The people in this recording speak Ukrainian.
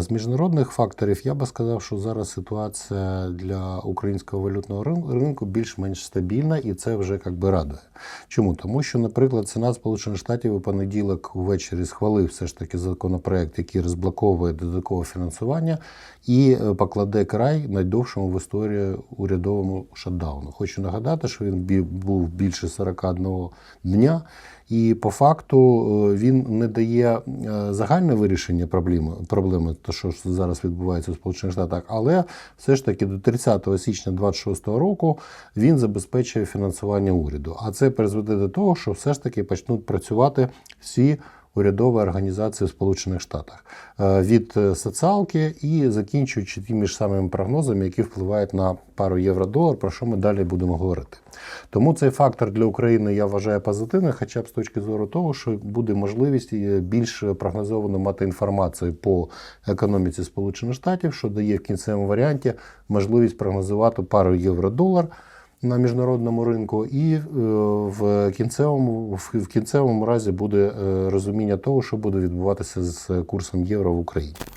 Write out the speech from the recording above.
З міжнародних факторів я би сказав, що зараз ситуація для українського валютного рин- ринку більш-менш стабільна, і це вже як радує. Чому? Тому що, наприклад, Сенат Сполучених Штатів у понеділок ввечері схвалив все ж таки законопроект, який розблоковує додаткове фінансування і е, покладе край найдовшому в історії урядовому шатдауну. Хочу нагадати, що він був більше 41 дня. І по факту е, він не дає е, загальне вирішення проблеми, проблеми, то що зараз відбувається у Сполучених Штатах, але все ж таки до 30 січня 2026 року він забезпечує фінансування уряду. А це призведе до того, що все ж таки почнуть працювати всі. Урядові організації в Сполучених Штатах Е, від е, соціалки і закінчуючи тими ж самими прогнозами, які впливають на пару євро-долар, про що ми далі будемо говорити. Тому цей фактор для України я вважаю позитивним, хоча б з точки зору того, що буде можливість е, більш прогнозовано мати інформацію по економіці Сполучених Штатів, що дає в кінцевому варіанті можливість прогнозувати пару євро-долар на міжнародному ринку, і е, в кінцевому в кінцевому разі буде е, розуміння того, що буде відбуватися з курсом євро в Україні.